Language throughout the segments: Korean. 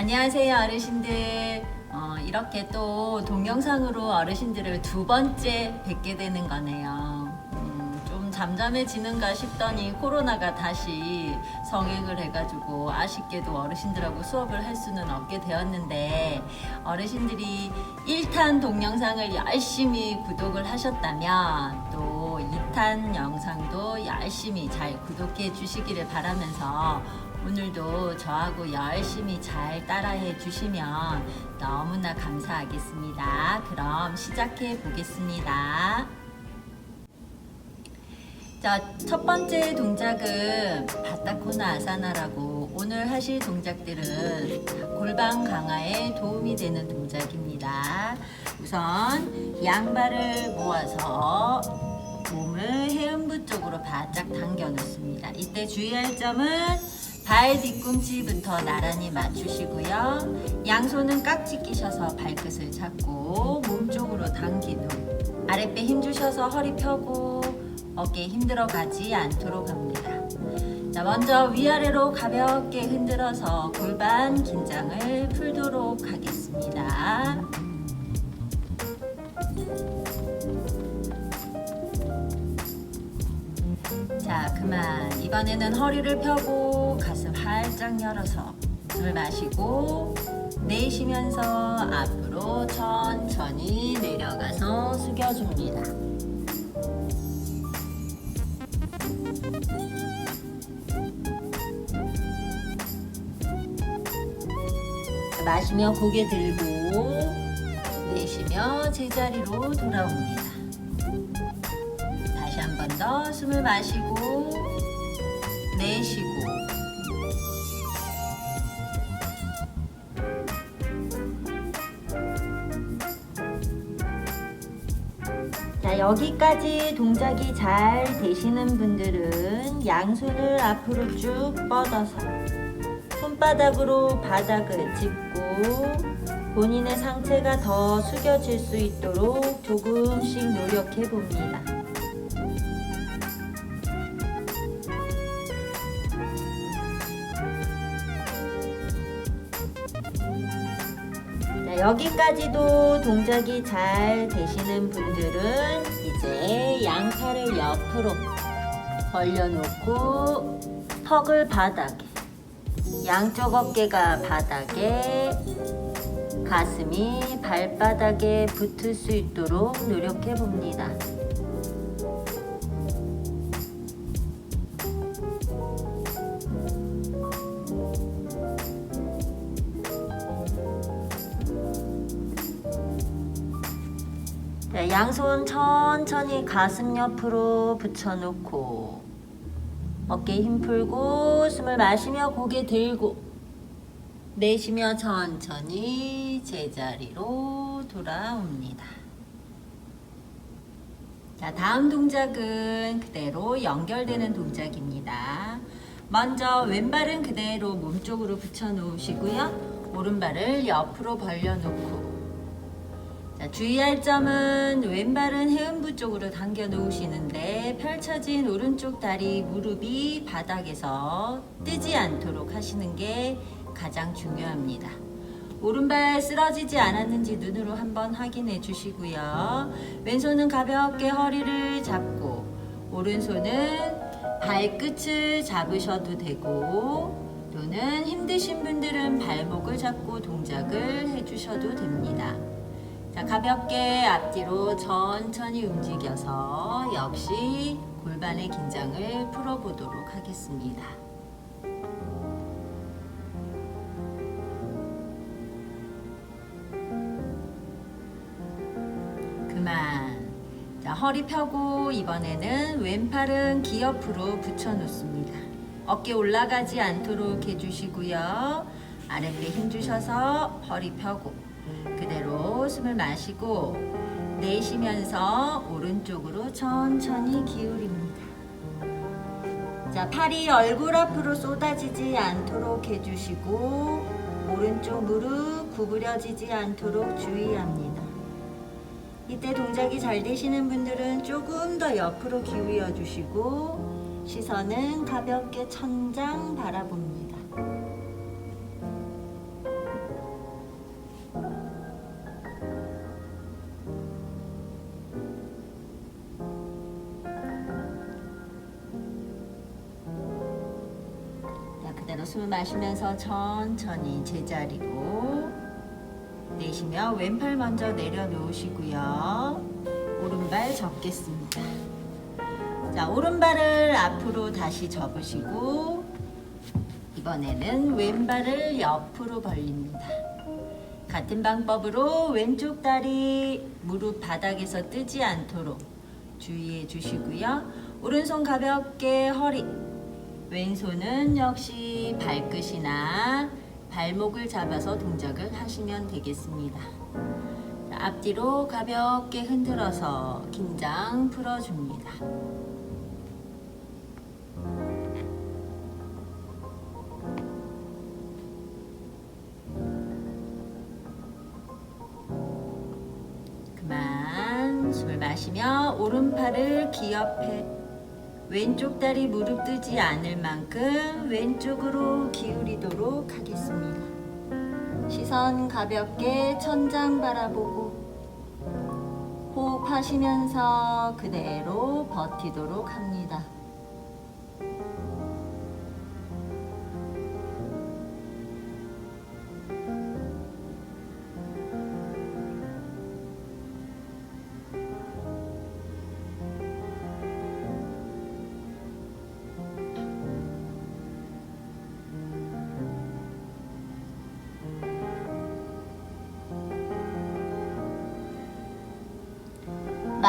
안녕하세요 어르신들. 어, 이렇게 또 동영상으로 어르신들을 두 번째 뵙게 되는 거네요. 음, 좀 잠잠해지는가 싶더니 코로나가 다시 성행을 해가지고 아쉽게도 어르신들하고 수업을 할 수는 없게 되었는데 어르신들이 1탄 동영상을 열심히 구독을 하셨다면 또 2탄 영상도 열심히 잘 구독해 주시기를 바라면서 오늘도 저하고 열심히 잘 따라해 주시면 너무나 감사하겠습니다. 그럼 시작해 보겠습니다. 자, 첫 번째 동작은 바타코나 아사나라고 오늘 하실 동작들은 골반 강화에 도움이 되는 동작입니다. 우선 양발을 모아서 몸을 해음부 쪽으로 바짝 당겨 놓습니다. 이때 주의할 점은 발 뒤꿈치부터 나란히 맞추시고요. 양손은 깍지 끼셔서 발끝을 잡고 몸 쪽으로 당긴 후 아랫배 힘 주셔서 허리 펴고 어깨 힘들어 가지 않도록 합니다. 자, 먼저 위아래로 가볍게 흔들어서 골반 긴장을 풀도록 하겠습니다. 자, 그만. 이번에는 허리를 펴고 가슴 활짝 열어서 숨을 마시고 내쉬면서 앞으로 천천히 내려가서 숙여줍니다. 자, 마시며 고개 들고 내쉬며 제자리로 돌아옵니다. 더 숨을 마시고 내쉬고 자 여기까지 동작이 잘 되시는 분들은 양손을 앞으로 쭉 뻗어서 손바닥으로 바닥을 짚고 본인의 상체가 더 숙여질 수 있도록 조금씩 노력해 봅니다. 여기까지도 동작이 잘 되시는 분들은 이제 양팔을 옆으로 벌려놓고 턱을 바닥에 양쪽 어깨가 바닥에 가슴이 발바닥에 붙을 수 있도록 노력해 봅니다. 네, 양손 천천히 가슴 옆으로 붙여놓고 어깨 힘 풀고 숨을 마시며 고개 들고 내쉬며 천천히 제자리로 돌아옵니다. 자, 다음 동작은 그대로 연결되는 동작입니다. 먼저 왼발은 그대로 몸쪽으로 붙여 놓으시고요. 오른발을 옆으로 벌려 놓고 자, 주의할 점은 왼발은 해음부 쪽으로 당겨 놓으시는데 펼쳐진 오른쪽 다리 무릎이 바닥에서 뜨지 않도록 하시는 게 가장 중요합니다. 오른발 쓰러지지 않았는지 눈으로 한번 확인해 주시고요. 왼손은 가볍게 허리를 잡고 오른손은 발끝을 잡으셔도 되고 또는 힘드신 분들은 발목을 잡고 동작을 해 주셔도 됩니다. 자, 가볍게 앞뒤로 천천히 움직여서 역시 골반의 긴장을 풀어보도록 하겠습니다. 허리 펴고 이번에는 왼팔은 귀 옆으로 붙여 놓습니다. 어깨 올라가지 않도록 해주시고요. 아랫배 힘 주셔서 허리 펴고 숨을 마시고 내쉬면서 오른쪽으로 천천히 기울입니다. 자, 팔이 얼굴 앞으로 쏟아지지 않도록 해주시고 오른쪽 무릎 구부려지지 않도록 주의합니다. 이때 동작이 잘 되시는 분들은 조금 더 옆으로 기울여 주시고 시선은 가볍게 천장 바라봅니다. 마시면서 천천히 제자리로 내쉬며 왼팔 먼저 내려놓으시고요. 오른발 접겠습니다. 자, 오른발을 앞으로 다시 접으시고 이번에는 왼발을 옆으로 벌립니다. 같은 방법으로 왼쪽 다리 무릎 바닥에서 뜨지 않도록 주의해 주시고요. 오른손 가볍게 허리, 왼손은 역시 발끝이나 발목을 잡아서 동작을 하시면 되겠습니다. 자, 앞뒤로 가볍게 흔들어서 긴장 풀어줍니다. 그만 숨을 마시며 오른팔을 귀 옆에 왼쪽 다리 무릎 뜨지 않을 만큼 왼쪽으로 기울이도록 하겠습니다. 시선 가볍게 천장 바라보고 호흡하시면서 그대로 버티도록 합니다.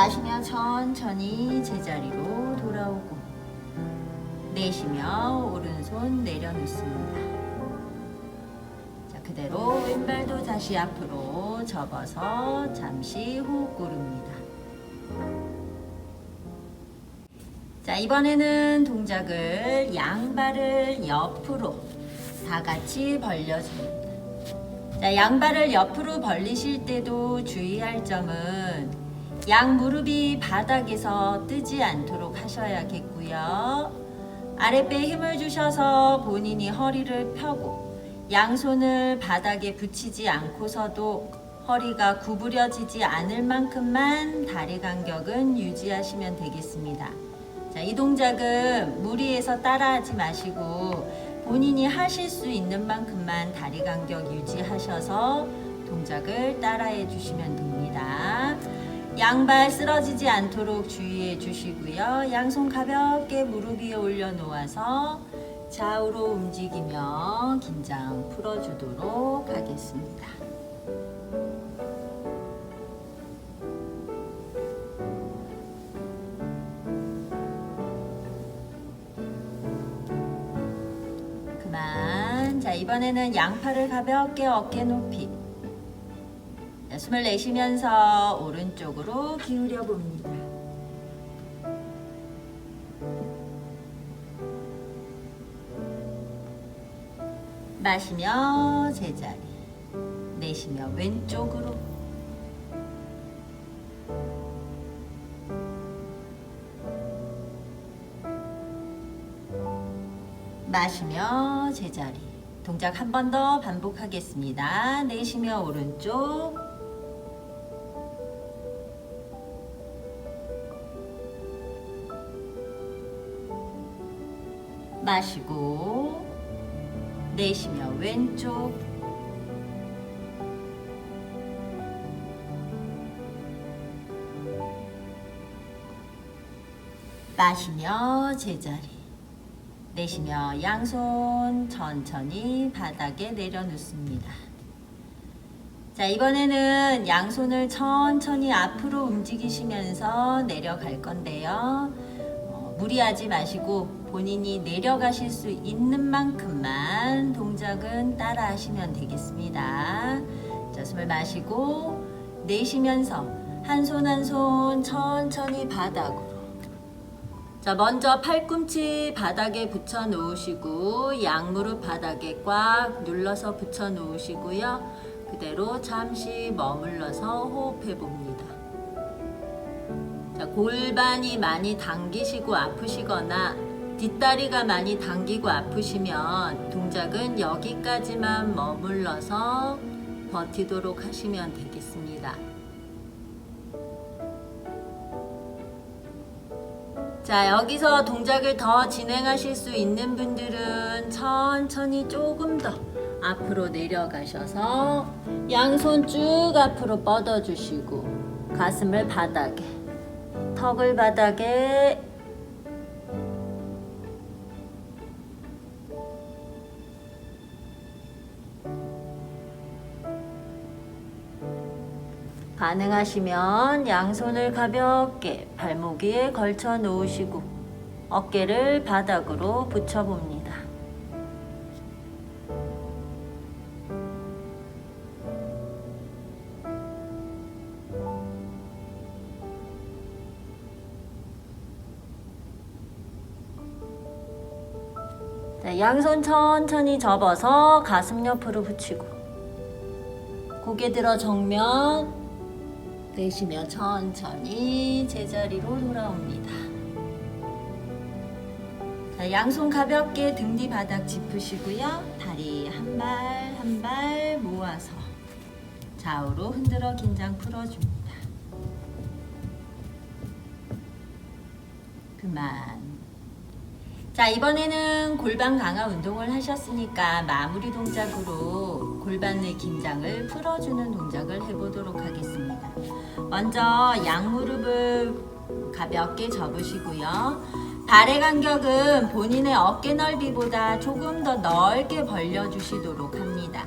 마시며 천천히 제자리로 돌아오고 내쉬며 오른손 내려놓습니다. 자, 그대로 왼발도 다시 앞으로 접어서 잠시 호흡 고릅니다. 자, 이번에는 동작을 양발을 옆으로 다 같이 벌려줍니다. 자, 양발을 옆으로 벌리실 때도 주의할 점은 양 무릎이 바닥에서 뜨지 않도록 하셔야겠고요. 아랫배에 힘을 주셔서 본인이 허리를 펴고 양손을 바닥에 붙이지 않고서도 허리가 구부려지지 않을 만큼만 다리 간격은 유지하시면 되겠습니다. 자, 이 동작은 무리해서 따라하지 마시고 본인이 하실 수 있는 만큼만 다리 간격 유지하셔서 동작을 따라해 주시면 됩니다. 양발 쓰러지지 않도록 주의해 주시고요. 양손 가볍게 무릎 위에 올려놓아서 좌우로 움직이며 긴장 풀어주도록 하겠습니다. 그만. 자, 이번에는 양팔을 가볍게 어깨 높이. 자, 숨을 내쉬면서 오른쪽으로 기울여 봅니다. 마시며 제자리. 내쉬며 왼쪽으로. 마시며 제자리. 동작 한 번 더 반복하겠습니다. 내쉬며 오른쪽. 마시고 내쉬며 왼쪽 마시며 제자리 내쉬며 양손 천천히 바닥에 내려놓습니다. 자, 이번에는 양손을 천천히 앞으로 움직이시면서 내려갈 건데요. 어, 무리하지 마시고 본인이 내려가실 수 있는 만큼만 동작은 따라 하시면 되겠습니다. 자, 숨을 마시고 내쉬면서 한 손 한 손 천천히 바닥으로 자, 먼저 팔꿈치 바닥에 붙여 놓으시고 양무릎 바닥에 꽉 눌러서 붙여 놓으시고요. 그대로 잠시 머물러서 호흡해 봅니다. 자, 골반이 많이 당기시고 아프시거나 뒷다리가 많이 당기고 아프시면 동작은 여기까지만 머물러서 버티도록 하시면 되겠습니다. 자, 여기서 동작을 더 진행하실 수 있는 분들은 천천히 조금 더 앞으로 내려가셔서 양손 쭉 앞으로 뻗어주시고 가슴을 바닥에, 턱을 바닥에 가능하시면 양손을 가볍게 발목 위에 걸쳐 놓으시고 어깨를 바닥으로 붙여 봅니다. 자, 양손 천천히 접어서 가슴 옆으로 붙이고 고개 들어 정면 내쉬며 천천히 제자리로 돌아옵니다. 자, 양손 가볍게 등 뒤 바닥 짚으시고요. 다리 한 발 한 발 모아서 좌우로 흔들어 긴장 풀어줍니다. 그만. 자, 이번에는 골반 강화 운동을 하셨으니까 마무리 동작으로 골반의 긴장을 풀어주는 동작을 해보도록 하겠습니다. 먼저 양무릎을 가볍게 접으시고요. 발의 간격은 본인의 어깨 넓이보다 조금 더 넓게 벌려주시도록 합니다.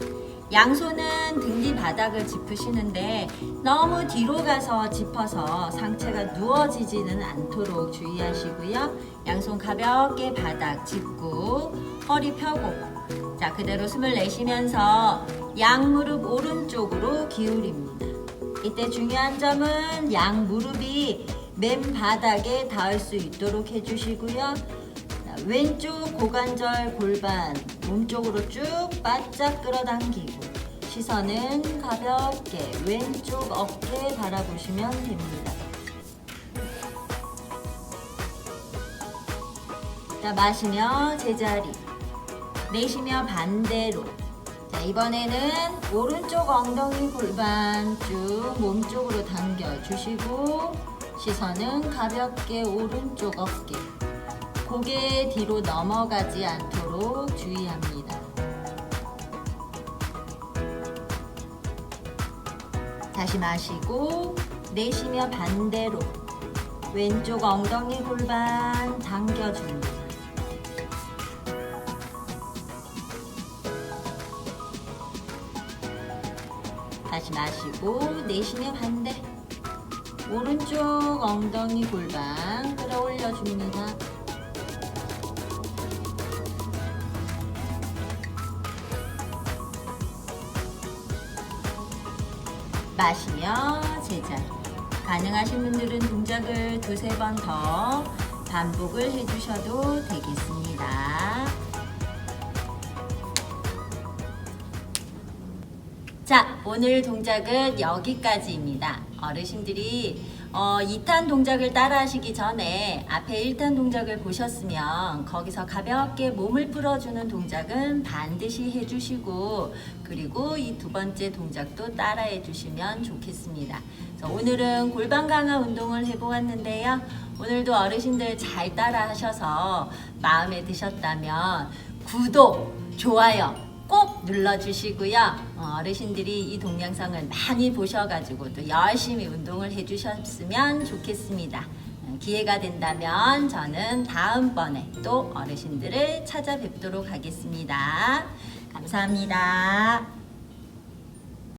양손은 등 뒤 바닥을 짚으시는데 너무 뒤로 가서 짚어서 상체가 누워지지는 않도록 주의하시고요. 양손 가볍게 바닥 짚고 허리 펴고 자 그대로 숨을 내쉬면서 양무릎 오른쪽으로 기울입니다. 이때 중요한 점은 양 무릎이 맨 바닥에 닿을 수 있도록 해주시고요. 자, 왼쪽 고관절 골반 몸쪽으로 쭉 바짝 끌어당기고 시선은 가볍게 왼쪽 어깨 바라보시면 됩니다. 자, 마시며 제자리. 내쉬며 반대로. 자, 이번에는 오른쪽 엉덩이 골반 쭉 몸쪽으로 당겨 주시고 시선은 가볍게 오른쪽 어깨. 고개 뒤로 넘어가지 않도록 주의합니다. 다시 마시고 내쉬며 반대로 왼쪽 엉덩이 골반 당겨줍니다. 다시 마시고 내쉬며 반대 오른쪽 엉덩이 골반 끌어올려 줍니다. 마시며 제자리. 가능하신 분들은 동작을 두세 번 더 반복을 해주셔도 되겠습니다. 오늘 동작은 여기까지입니다. 어르신들이 어, 2탄 동작을 따라 하시기 전에 앞에 1탄 동작을 보셨으면 거기서 가볍게 몸을 풀어주는 동작은 반드시 해주시고 그리고 이 두 번째 동작도 따라 해주시면 좋겠습니다. 오늘은 골반 강화 운동을 해보았는데요. 오늘도 어르신들 잘 따라 하셔서 마음에 드셨다면 구독, 좋아요, 꼭 눌러주시고요. 어, 어르신들이 이 동영상을 많이 보셔가지고 또 열심히 운동을 해주셨으면 좋겠습니다. 어, 기회가 된다면 저는 다음번에 또 어르신들을 찾아뵙도록 하겠습니다. 감사합니다.